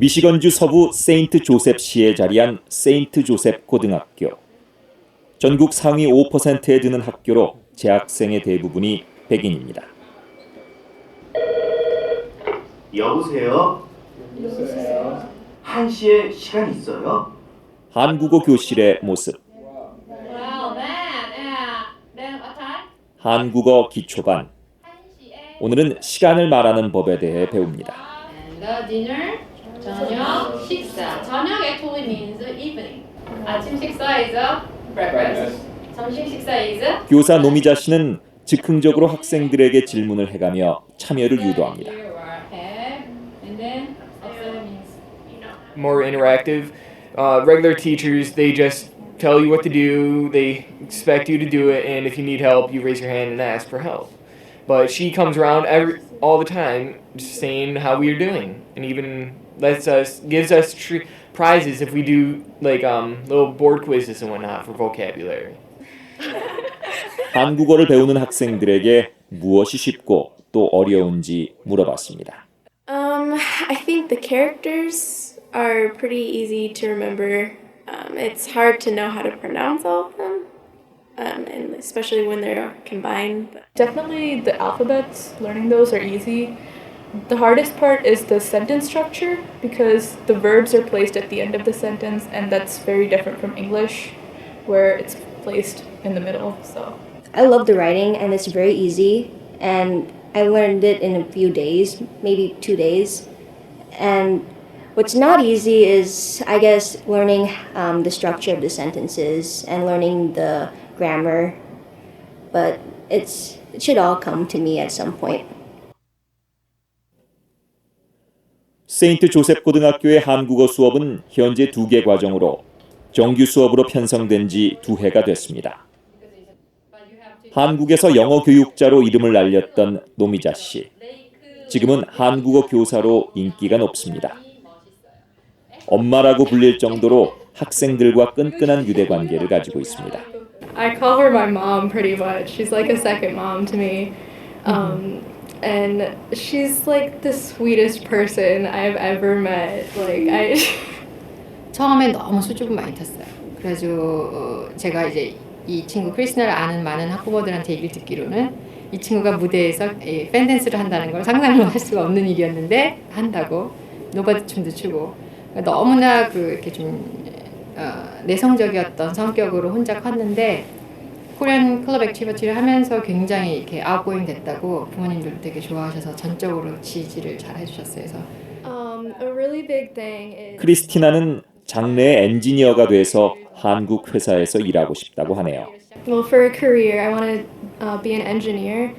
미시건주 서부 세인트 조셉시에 자리한 세인트 조셉 고등학교. 전국 상위 5%에 드는 학교로 재학생의 대부분이 백인입니다. 여보세요? 여보세요? 한시에 시간 있어요? 한국어 교실의 모습. Time? 한국어 기초반. 1시에. 오늘은 시간을 말하는 법에 대해 배웁니다. And the dinner. 저녁 식사. 저녁 actually means evening. 아침 식사 is a breakfast. 점심 식사 is a 교사 노미자 씨는 즉흥적으로 학생들에게 질문을 해가며 참여를 유도합니다. Here or have. And then also means you know. more interactive. Uh, regular teachers, they just tell you what to do, they expect you to do it, and if you need help, you raise your hand and ask for help. But she comes around every all the time, just saying how we are doing, and even lets us gives us tr- prizes if we do like um, little board quizzes and whatnot for vocabulary. 한국어를 배우는 학생들에게 무엇이 쉽고 또 어려운지 물어봤습니다. Um, I think the characters are pretty easy to remember. Um, it's hard to know how to pronounce all of them, um, and especially when they're combined. But Definitely the alphabets, learning those are easy. The hardest part is the sentence structure because the verbs are placed at the end of the sentence and that's very different from English where it's placed in the middle. So I love the writing and it's very easy and I learned it in a few days, maybe two days. And what's not easy is, I guess, learning um, the structure of the sentences and learning the grammar. But it's it should all come to me at some point. 세인트 조셉 고등학교의 한국어 수업은 현재 두 개 과정으로 정규 수업으로 편성된 지 두 해가 됐습니다. 한국에서 영어 교육자로 이름을 날렸던 노미자 씨. 지금은 한국어 교사로 인기가 높습니다. 엄마라고 불릴 정도로 학생들과 끈끈한 유대 관계를 가지고 있습니다. I call her my mom pretty much. She's like a second mom to me. Um, and she's like the sweetest person I've ever met. Like I 처음엔 너무 수줍음 많이 탔어요. 그래가지고 어, 제가 이제 이 친구 크리스나를 아는 많은 학부모들한테 얘기를 듣기로는 이 친구가 무대에서 이 팬댄스를 한다는 걸 상상을 할 수가 없는 일이었는데 한다고 노바드 춤도 추고 그러니까 너무나 그 이렇게 좀 어, 내성적이었던 성격으로 혼자 컸는데 코리안 클럽 액티비티를 하면서 굉장히 이렇게 아웃고잉 됐다고 부모님들도 되게 좋아하셔서 전적으로 지지를 잘 해주셨어요. 그래서 um, a really big thing is 크리스티나는 장래의 엔지니어가 돼서 한국 회사에서 일하고 싶다고 하네요. well for a career, I want to uh, be an engineer.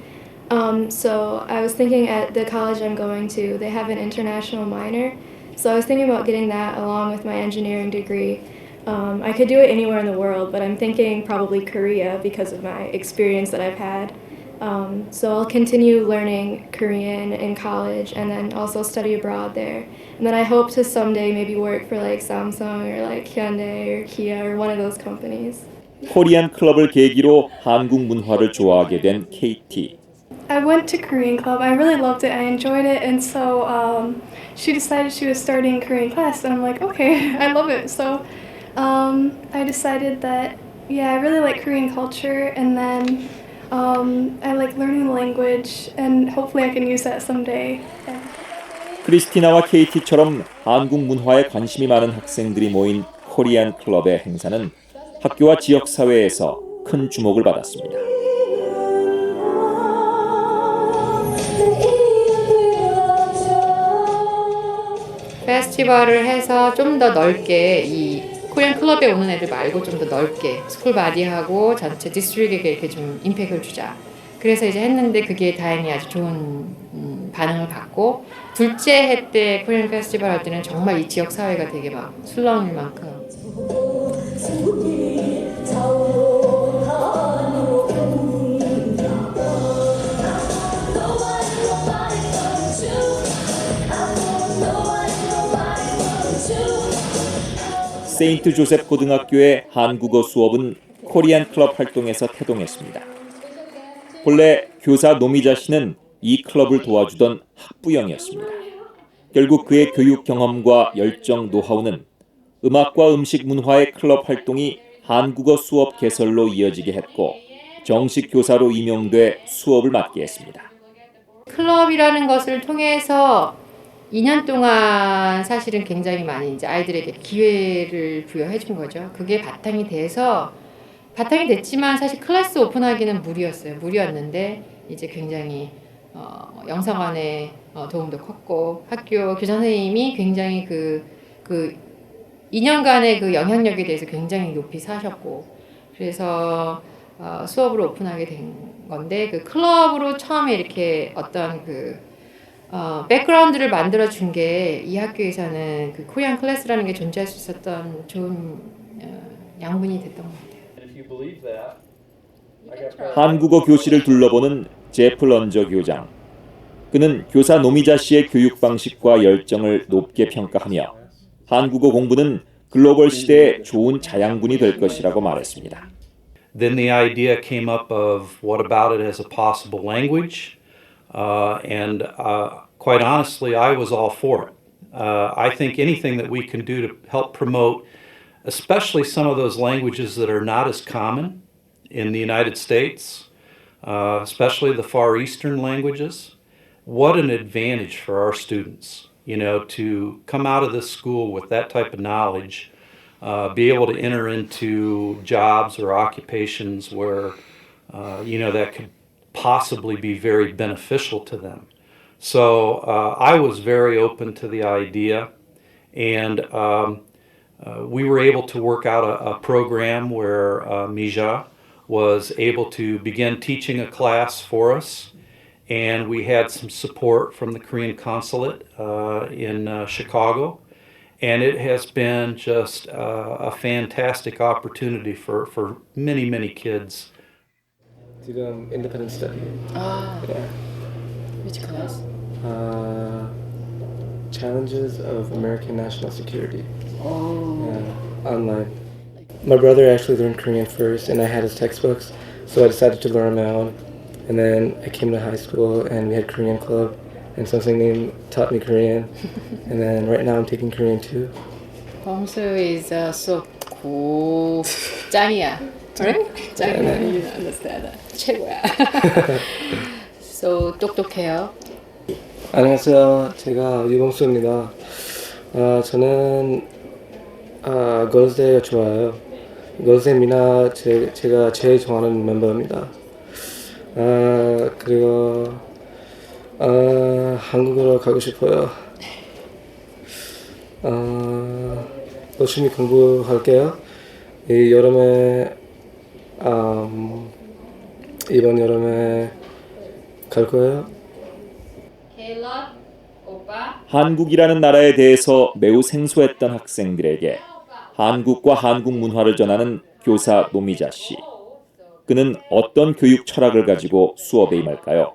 Um, so I was thinking at the college I'm going to, they have an international minor. So I was thinking about getting that along with my engineering degree. Um, I could do it anywhere in the world, but I'm thinking probably Korea because of my experience that I've had. Um, so I'll continue learning Korean in college and then also study abroad there. And then I hope to someday maybe work for like Samsung or like Hyundai or Kia or one of those companies. 코리안 클럽을 계기로 한국 문화를 좋아하게 된 KT. I went to Korean club. I really loved it. I enjoyed it, and so um, she decided she was starting Korean class, and I'm like, okay, I love it. So um, I decided that yeah, I really like Korean culture, and then um, I like learning the language, and hopefully I can use that someday. Yeah. 크리스티나와 KT처럼 한국 문화에 관심이 많은 학생들이 모인 코리안 클럽의 행사는 학교와 지역 사회에서 큰 주목을 받았습니다. 페스티벌을 해서 좀 더 넓게 이 코리안 클럽에 오는 애들 말고 좀 더 넓게 스쿨 바디하고 전체 디스트릭에게 이렇게 좀 임팩트를 주자. 그래서 이제 했는데 그게 다행히 아주 좋은 음, 반응을 받고 둘째 해 때 코리안 페스티벌 할 때는 정말 이 지역 사회가 되게 막 술렁일 만큼 세인트 조셉 고등학교의 한국어 수업은 코리안 클럽 활동에서 태동했습니다. 본래 교사 노미자 씨는 이 클럽을 도와주던 학부형이었습니다. 결국 그의 교육 경험과 열정 노하우는 음악과 음식 문화의 클럽 활동이 한국어 수업 개설로 이어지게 했고 정식 교사로 임용돼 수업을 맡게 했습니다. 클럽이라는 것을 통해서 2년 동안 사실은 굉장히 많이 이제 아이들에게 기회를 부여해 준 거죠. 그게 바탕이 돼서 바탕이 됐지만 사실 클래스 오픈하기는 무리였어요. 무리였는데 이제 굉장히 어, 영상관의 어, 도움도 컸고 학교 교장 선생님이 굉장히 그, 그 2년간의 그 영향력에 대해서 굉장히 높이 사셨고 그래서 어, 수업을 오픈하게 된 건데 그 클럽으로 처음에 이렇게 어떤 그 어, 백그라운드를 만들어 준 게 이 학교에서는 그 코리안 클래스라는 게 존재할 수 있었던 좋은 어, 양분이 됐던 것 같아요. If you believe that, I got practice. 한국어 교실을 둘러보는 제프 런저 교장. 그는 교사 노미자 씨의 교육 방식과 열정을 높게 평가하며 한국어 공부는 글로벌 시대의 좋은 자양분이 될 것이라고 말했습니다. Then the idea came up of what about it as a possible language? Uh, and uh, quite honestly, I was all for it. Uh, I think anything that we can do to help promote, especially some of those languages that are not as common in the United States, especially the Far Eastern languages, what an advantage for our students, you know, to come out of this school with that type of knowledge uh, be able to enter into jobs or occupations where uh, you know that could possibly be very beneficial to them. So uh, I was very open to the idea, and um, uh, we were able to work out a, a program where uh, Mija was able to begin teaching a class for us. And we had some support from the Korean consulate uh, in uh, Chicago and it has been just uh, a fantastic opportunity for, for many many kids 지금 independent study. 아, Yeah. which class? Uh, challenges of American national security. Yeah, online. My brother actually learned Korean first, and I had his textbooks, so I decided to learn on my own. And then I came to high school, and we had Korean club, and something named taught me Korean. and then right now I'm taking Korean too. 범수 is uh, so cool. 짱이야. Right? 짱이야. You understand. 최고야. so 똑똑해요. 안녕하세요. 제가 유범수입니다. 아, 저는 아, 걸스데이가 좋아요. 걸스데이 미나 제, 제가 제일 좋아하는 멤버입니다. 아, 그리고 아, 한국으로 가고 싶어요. 아, 열심히 공부할게요. 이 여름에 아, 음, 이번 여름에 갈 거예요. 오빠 한국이라는 나라에 대해서 매우 생소했던 학생들에게 한국과 한국 문화를 전하는 교사 노미자 씨. 그는 어떤 교육 철학을 가지고 수업에 임할까요?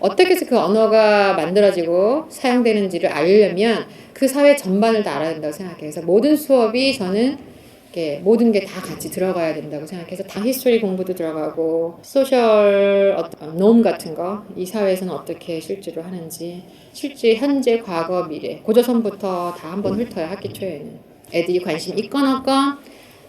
어떻게 해서 그 언어가 만들어지고 사용되는지를 알려면 그 사회 전반을 다 알아야 된다고 생각해요. 그래서 모든 수업이 저는 이렇게 모든 게 다 같이 들어가야 된다고 생각해서 다 히스토리 공부도 들어가고 소셜 어떤 놈 같은 거 이 사회에서는 어떻게 실제로 하는지 실제 현재 과거 미래 고조선부터 다 한번 훑어요 학기 초에는 애들이 관심 있건 없건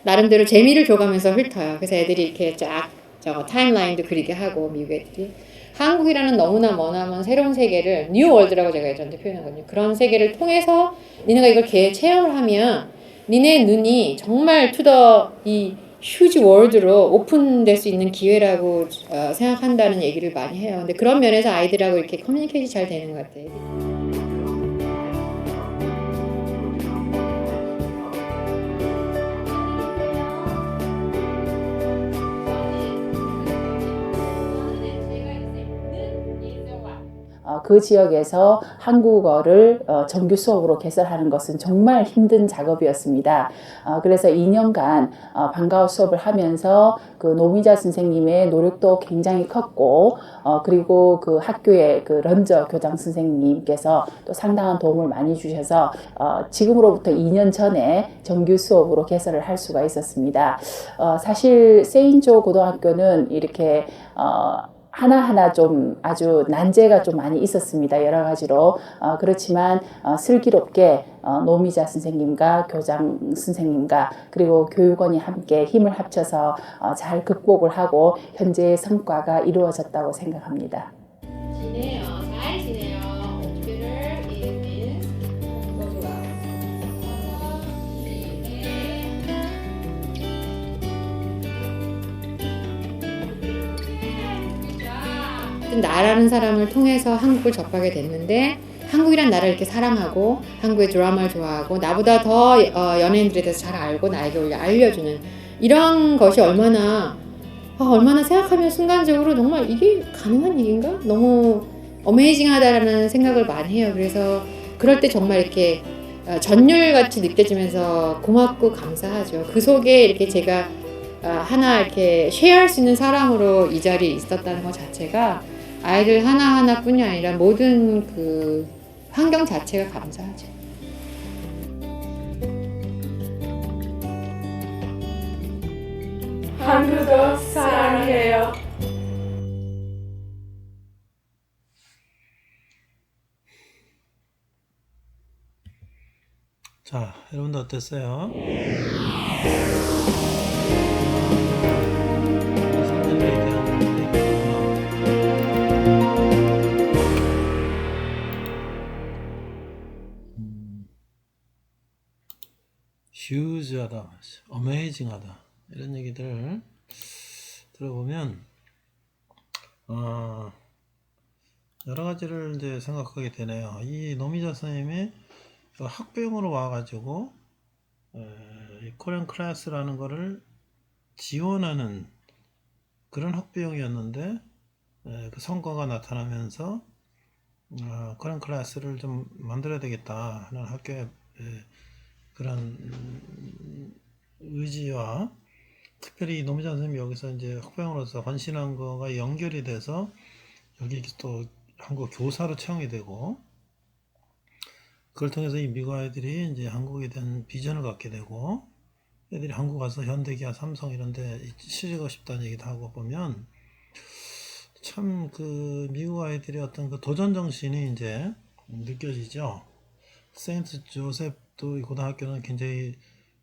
나름대로 재미를 줘가면서 훑어요. 그래서 애들이 이렇게 쫙 저거 타임라인도 그리게 하고 미국 애들이 한국이라는 너무나 머나먼 새로운 세계를 뉴 월드라고 제가 예전에 표현하거든요. 그런 세계를 통해서 니네가 이걸 개 체험을 하면 니네 눈이 정말 투더 이 휴지 월드로 오픈될 수 있는 기회라고 어, 생각한다는 얘기를 많이 해요. 근데 그런 면에서 아이들하고 이렇게 커뮤니케이션이 잘 되는 것 같아요. 그 지역에서 한국어를 어, 정규 수업으로 개설하는 것은 정말 힘든 작업이었습니다. 어, 그래서 2년간 어, 방과후 수업을 하면서 그 노미자 선생님의 노력도 굉장히 컸고 어, 그리고 그 학교의 그 런저 교장 선생님께서 또 상당한 도움을 많이 주셔서 어, 지금으로부터 2년 전에 정규 수업으로 개설을 할 수가 있었습니다. 어, 사실 세인조 고등학교는 이렇게 어, 하나하나 좀 아주 난제가 좀 많이 있었습니다. 여러 가지로. 어, 그렇지만 어, 슬기롭게 어, 노미자 선생님과 교장 선생님과 그리고 교육원이 함께 힘을 합쳐서 어, 잘 극복을 하고 현재의 성과가 이루어졌다고 생각합니다. 지내 어떤 나라는 사람을 통해서 한국을 접하게 됐는데 한국이란 나라를 이렇게 사랑하고 한국의 드라마를 좋아하고 나보다 더 어, 연예인들에 대해서 잘 알고 나에게 올려 알려주는 이런 것이 얼마나 아, 얼마나 생각하면 순간적으로 정말 이게 가능한 일인가? 너무 어메이징하다라는 생각을 많이 해요. 그래서 그럴 때 정말 이렇게 어, 전율같이 느껴지면서 고맙고 감사하죠. 그 속에 이렇게 제가 어, 하나 이렇게 쉐어할 수 있는 사람으로 이 자리에 있었다는 것 자체가 아이들 하나하나뿐이 아니라 모든 그 환경 자체가 감사하죠. 한국어 사랑해요. 자, 여러분들 어땠어요? 휴즈하다, 어메이징하다 이런 얘기들 들어보면 어, 여러 가지를 이제 생각하게 되네요. 이 노미자 선생님이 그 학부형으로 와가지고 코리안 클래스라는 거를 지원하는 그런 학부형이었는데 에, 그 성과가 나타나면서 어, 코리안 클래스를 좀 만들어야 되겠다 하는 학교의 에, 그런 음, 의지와 특별히 노미자 선생님이 여기서 이제 학부형으로서 헌신한 거가 연결이 돼서 여기 또 한국 교사로 채용이 되고 그걸 통해서 이 미국 아이들이 이제 한국에 대한 비전을 갖게 되고 애들이 한국 가서 현대기아, 삼성 이런 데 취직하고 싶다는 얘기도 하고 보면 참 그 미국 아이들의 어떤 그 도전 정신이 이제 느껴지죠. 세인트 조셉 도이 고등학교는 굉장히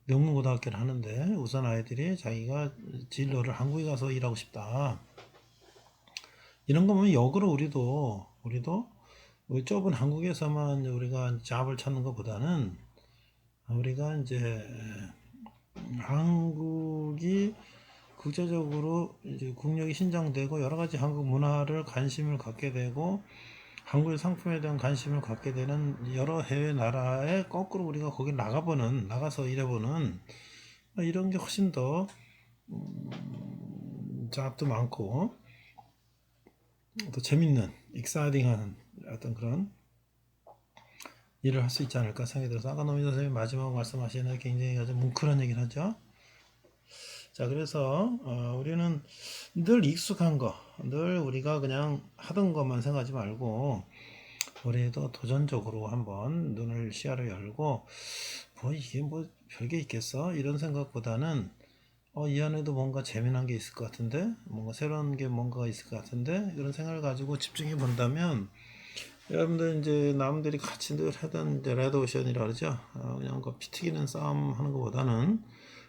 명문 고등학교를 하는데 우선 아이들이 자기가 진로를 한국에 가서 일하고 싶다. 이런 거 보면 역으로 우리도 우리도 우리 좁은 한국에서만 우리가 잡을 찾는 것보다는 우리가 이제 한국이 국제적으로 이제 국력이 신장되고 여러 가지 한국 문화를 관심을 갖게 되고 한국의 상품에 대한 관심을 갖게 되는 여러 해외 나라에 거꾸로 우리가 거기 나가보는 나가서 일해보는 이런 게 훨씬 더 음, 잡도 많고 또 재밌는 익사이딩한 어떤 그런 일을 할 수 있지 않을까 생각이 들어서 아까 노미 선생님이 마지막 말씀하시는 굉장히 아주 뭉클한 얘기를 하죠. 자 그래서 어, 우리는 늘 익숙한 거, 늘 우리가 그냥 하던 것만 생각하지 말고 올해도 도전적으로 한번 눈을 시야를 열고 뭐 이게 뭐 별게 있겠어? 이런 생각보다는 어, 이 안에도 뭔가 재미난 게 있을 것 같은데? 뭔가 새로운 게 뭔가가 있을 것 같은데? 이런 생각을 가지고 집중해 본다면 여러분들 이제 남들이 같이 늘 하던 이제 레드오션이라 그러죠? 어, 그냥 그 피튀기는 싸움 하는 것보다는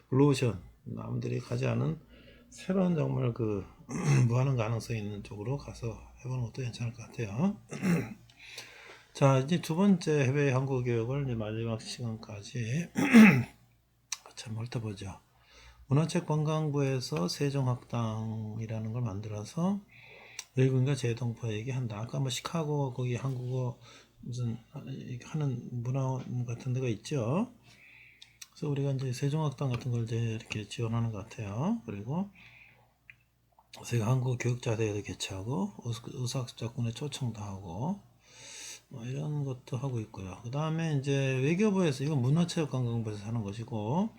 블루오션 남들이 가지 않은 새로운 정말 그 무한한 가능성이 있는 쪽으로 가서 해보는 것도 괜찮을 것 같아요. 자 이제 두 번째 해외 한국 교육을 이제 마지막 시간까지 한번 훑어보죠. 문화책 관광부에서 세종학당이라는 걸 만들어서 외국인과 재동포 얘기한다. 아까 뭐 시카고 거기 한국어 무슨 하는 문화원 같은 데가 있죠. 그래서 우리가 이제 세종학당 같은 걸 이제 이렇게 지원하는 것 같아요. 그리고 제가 한국 교육자대회도 개최하고 의사학습자권에 초청도 하고 뭐 이런 것도 하고 있고요. 그 다음에 이제 외교부에서 이건 문화체육관광부에서 하는 것이고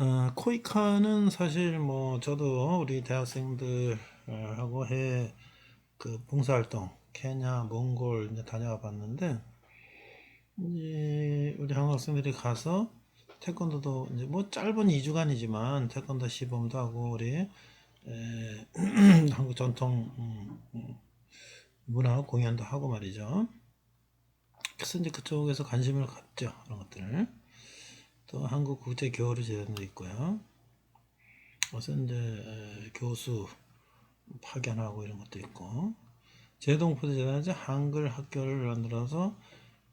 어, 코이카는 사실 뭐 저도 우리 대학생들하고 해 그 봉사활동 케냐, 몽골 이제 다녀와 봤는데 이제 우리 한국 학생들이 가서 태권도도 이제 뭐 짧은 2주간이지만 태권도 시범도 하고 우리 에, 한국 전통 음, 음, 문화 공연도 하고 말이죠. 그래서 이제 그쪽에서 관심을 갖죠 그런 것들을 또 한국 국제 교류 제도도 있고요. 그래서 이제 에, 교수 파견하고 이런 것도 있고 제동포대 재단은 이제 한글 학교를 만들어서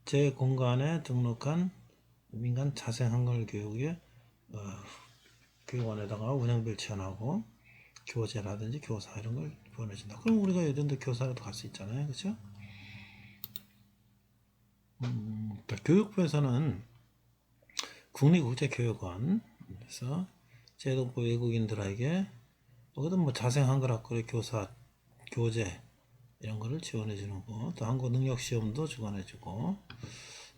제 공간에 등록한 민간 자생 한글 교육에 어, 교육원에다가 운영비를 지원하고 교재라든지 교사 이런 걸 보내준다. 그럼 우리가 예전에 교사라도 갈 수 있잖아요, 그렇죠? 음, 교육부에서는 국립국제교육원에서 제동포 외국인들에게 어떤 뭐 자생 한글 학교의 교사 교재 이런 거를 지원해 주는 거, 또 한국 능력 시험도 지원해 주고,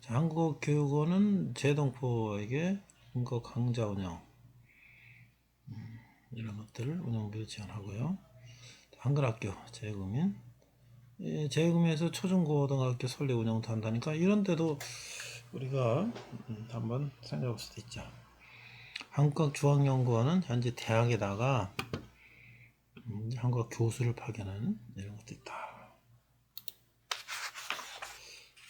자, 한국 교육원은 제동포에게 한국 강좌 운영 음, 이런 것들을 운영비를 지원하고요. 한글학교 재구민, 예, 재구민에서 초중고등학교 설립 운영도 한다니까 이런 데도 우리가 음, 한번 생각해 볼 수도 있죠. 한국중앙연구원은 현재 대학에다가 음, 한국 교수를 파견하는 이런 것도 있다.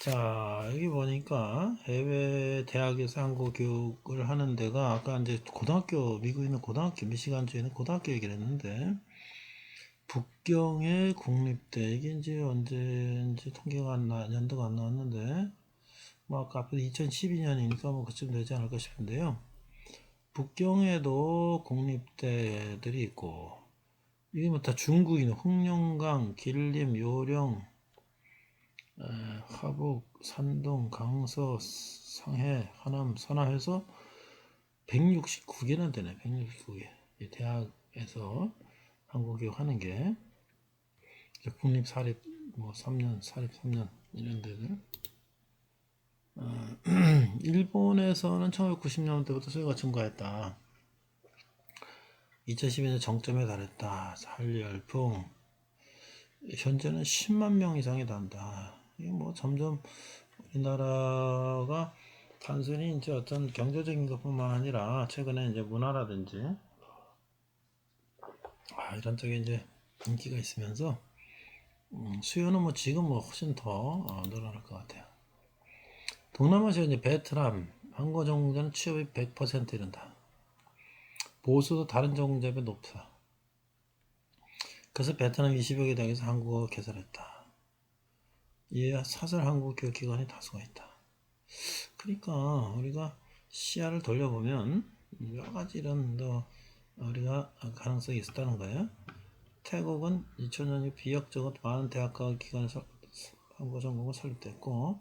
자, 여기 보니까 해외 대학에서 한국 교육을 하는 데가 아까 이제 고등학교, 미국에 있는 고등학교, 미시간주에 있는 고등학교 얘기를 했는데, 북경의 국립대, 이게 이제 언제인지 통계가 안 나, 연도가 안 나왔는데, 뭐 아까 앞에 2012년이니까 뭐 그쯤 되지 않을까 싶은데요. 북경에도 국립대들이 있고, 이게 뭐 다 중국인, 흑룡강, 길림, 요령, 에, 화북, 산동, 강서, 상해, 하남, 선화해서 169개나 되네. 169개. 이 대학에서 한국교육 하는 게 국립 사립 뭐 3년, 사립 3년 이런 데들. 어, 일본에서는 1990년대부터 수요가 증가했다. 2012년 정점에 달했다. 한류 열풍. 현재는 10만 명 이상이 단다. 뭐 점점 우리나라가 단순히 이제 어떤 경제적인 것뿐만 아니라 최근에 이제 문화라든지 아, 이런 쪽에 이제 인기가 있으면서 음, 수요는 뭐 지금 뭐 훨씬 더 어, 늘어날 것 같아요. 동남아시아 이제 베트남, 한국 전공자는 취업이 100% 이른다. 보수도 다른 비해 높다. 그래서 베트남 20여 개 대학에서 한국어 개설했다. 이에 사설 한국 교육 기관이 다수가 있다. 그러니까 우리가 시야를 돌려보면 여러 가지 이런 더 우리가 가능성이 있었다는 거예요. 태국은 2000년 비약적으로 많은 대학과 기관에서 한국어 전공을 설립됐고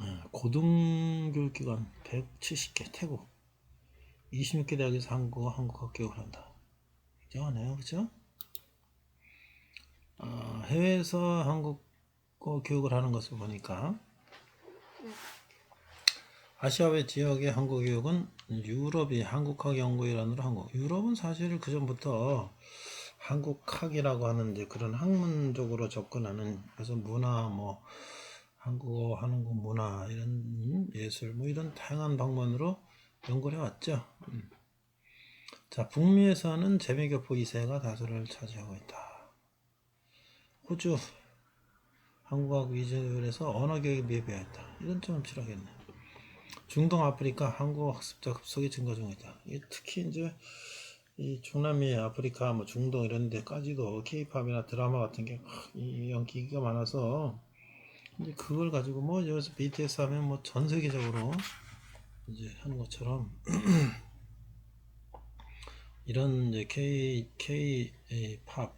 어, 고등교육기관 170개 태국 26개 대학에서 한국어 한국어 교육을 한다. 굉장하네요, 그렇죠? 어, 해외에서 한국어 교육을 하는 것을 보니까 아시아외 지역의 한국 교육은 유럽이 한국학 연구 일환으로 한국. 유럽은 사실 그 전부터 한국학이라고 하는 이제 그런 학문적으로 접근하는 그래서 문화 뭐 한국어, 한국 문화 이런 예술 뭐 이런 다양한 방면으로 연구를 해왔죠. 음. 자 북미에서는 재미교포 2세가 다수를 차지하고 있다. 호주 한국학 위주에서 언어교육에 미비하였다. 이런 점은 필요하겠네. 중동 아프리카 한국 학습자 급속히 증가 중이다. 특히 이제 이 중남미 아프리카 뭐 중동 이런 데까지도 케이팝이나 드라마 같은 게 인기가 많아서 이제 그걸 가지고 뭐 여기서 BTS 하면 뭐 전 세계적으로 이제 하는 것처럼 이런 이제 K K 팝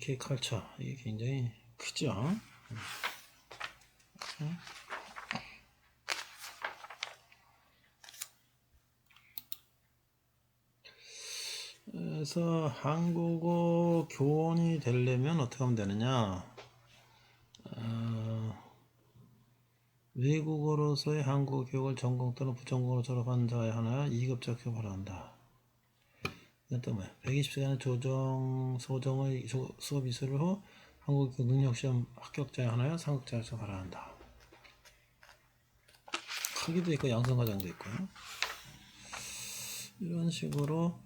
K 컬처 이게 굉장히 크죠. 음. 그래서 한국어 교원이 되려면 어떻게 하면 되느냐? 어, 외국어로서의 한국어 교육을 전공 또는 부전공으로 졸업한 자에 하나 2급 적격 바란다. 이것도 뭐야? 120시간의 조정, 소정의 조, 수업 이수를 후 한국어 교육 능력시험 합격자에 하나야 상급 자격증 바란다. 크기도 있고 양성과정도 있고요. 이런 식으로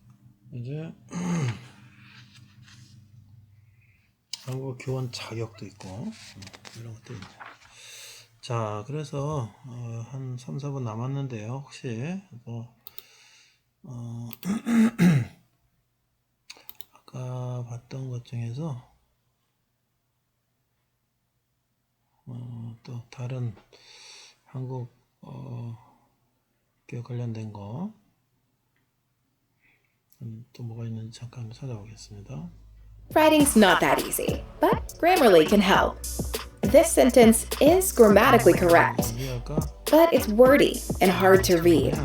이제 한국어 교원 자격도 있고 음, 이런 것도 있네. 자, 그래서 어, 한 3, 4분 남았는데요. 혹시 뭐 어, 아까 봤던 것 중에서 어, 또 다른 한국 어, 교육 관련된 거 음, 또 뭐가 있는지 잠깐 찾아보겠습니다. Writing's not that easy, but Grammarly can help. This sentence is grammatically correct, 우리가 but it's wordy and hard to read.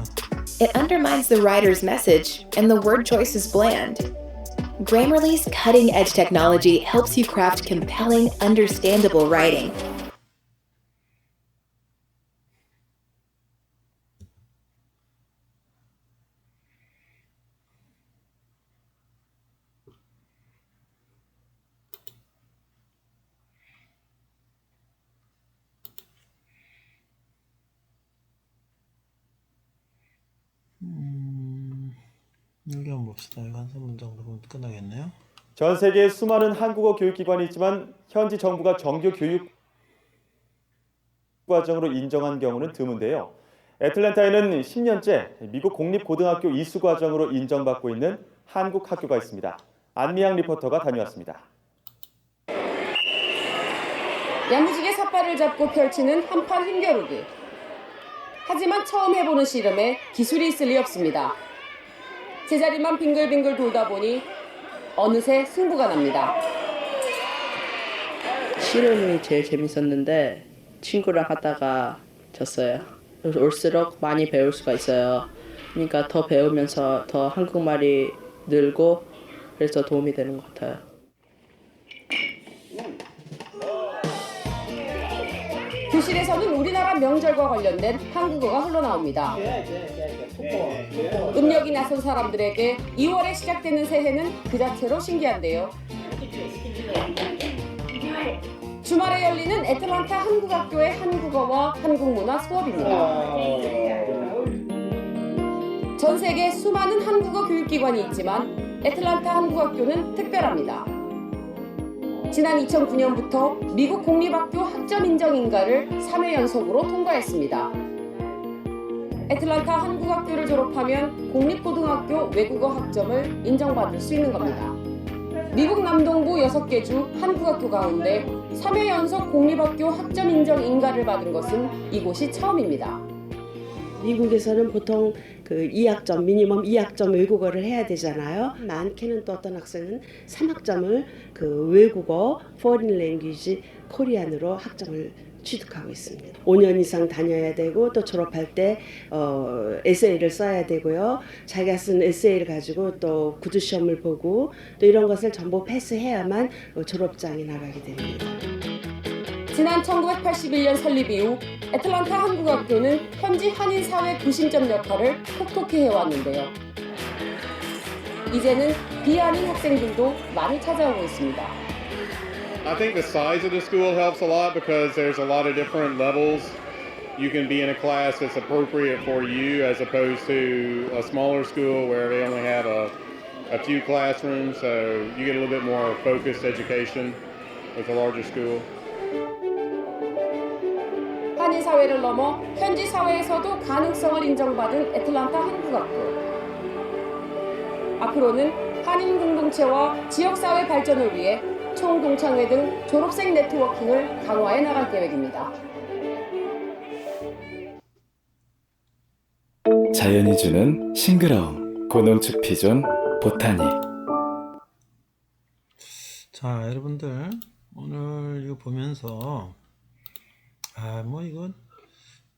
It undermines the writer's message, and the word choice is bland. Grammarly's cutting edge technology helps you craft compelling, understandable writing. 여기 한번 봅시다. 이거 한 3분 정도 보면 끝나겠네요. 전 세계에 수많은 한국어 교육기관이 있지만 현지 정부가 정규 교육 과정으로 인정한 경우는 드문데요. 애틀랜타에는 10년째 미국 공립고등학교 이수 과정으로 인정받고 있는 한국 학교가 있습니다. 안미양 리포터가 다녀왔습니다. 야무지게 삿발을 잡고 펼치는 한판 힘겨루기. 하지만 처음 해보는 씨름에 기술이 있을 리 없습니다. 제자리만 빙글빙글 돌다 보니 어느새 승부가 납니다. 씨름이 제일 재밌었는데 친구랑 하다가 졌어요. 올수록 많이 배울 수가 있어요. 그러니까 더 배우면서 더 한국말이 늘고 그래서 도움이 되는 것 같아요. 교실에서는 우리나라 명절과 관련된 한국어가 흘러나옵니다. 음력이 나선 사람들에게 2월에 시작되는 새해는 그 자체로 신기한데요. 주말에 열리는 애틀란타 한국학교의 한국어와 한국문화 수업입니다. 전 세계 수많은 한국어 교육기관이 있지만 애틀란타 한국학교는 특별합니다. 지난 2009년부터 미국 공립학교 학점 인정 인가를 3회 연속으로 통과했습니다. 애틀란타 한국학교를 졸업하면 공립고등학교 외국어 학점을 인정받을 수 있는 겁니다. 미국 남동부 6개 주 한국학교 가운데 3회 연속 공립학교 학점 인정 인가를 받은 것은 이곳이 처음입니다. 미국에서는 보통 그 2학점, 미니멈 2학점 외국어를 해야 되잖아요. 많게는 또 어떤 학생은 3학점을 그 외국어, foreign language, 코리안으로 학점을 취득하고 있습니다. 5년 이상 다녀야 되고 또 졸업할 때 어, 에세이를 써야 되고요. 자기가 쓴 에세이를 가지고 또 구두 시험을 보고 또 이런 것을 전부 패스해야만 어, 졸업장에 나가게 됩니다. 지난 1981년 설립 이후 애틀란타 한국학교는 현지 한인 사회 구심점 역할을 톡톡히 해왔는데요. 이제는 비한인 학생들도 많이 찾아오고 있습니다. I think the size of the school helps a lot because there's a lot of different levels. You can be in a class that's appropriate for you as opposed to a smaller school where they only have a, a few classrooms, so you get a little bit more focused education with a larger school. 사회를 넘어 현지 사회에서도 가능성을 인정받은 애틀란타 한국학교. 앞으로는 한인 공동체와 지역사회 발전을 위해 총동창회 등 졸업생 네트워킹을 강화해 나갈 계획입니다. 자연이 주는 싱그러움 고농축 피존 보타닉 자, 여러분들 오늘 이거 보면서 아, 뭐 이거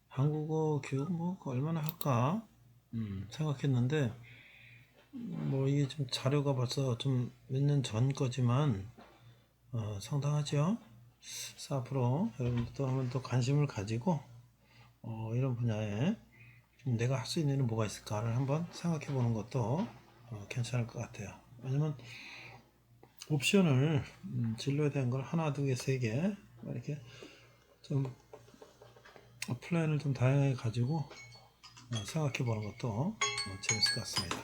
한국어 교육 뭐 얼마나 할까 음, 생각했는데 뭐 이게 좀 자료가 벌써 좀 몇 년 전 거지만 어, 상당하죠. 그래서 앞으로 여러분들도 한번 또 관심을 가지고 어, 이런 분야에 좀 내가 할 수 있는 일은 뭐가 있을까를 한번 생각해 보는 것도 어, 괜찮을 것 같아요. 왜냐면 옵션을 음, 진로에 대한 걸 하나, 두 개, 세 개 이렇게 좀 플랜을 좀 다양하게 가지고 어, 생각해 보는 것도 어, 재밌을 것 같습니다.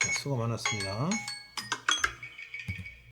자, 수고 많았습니다.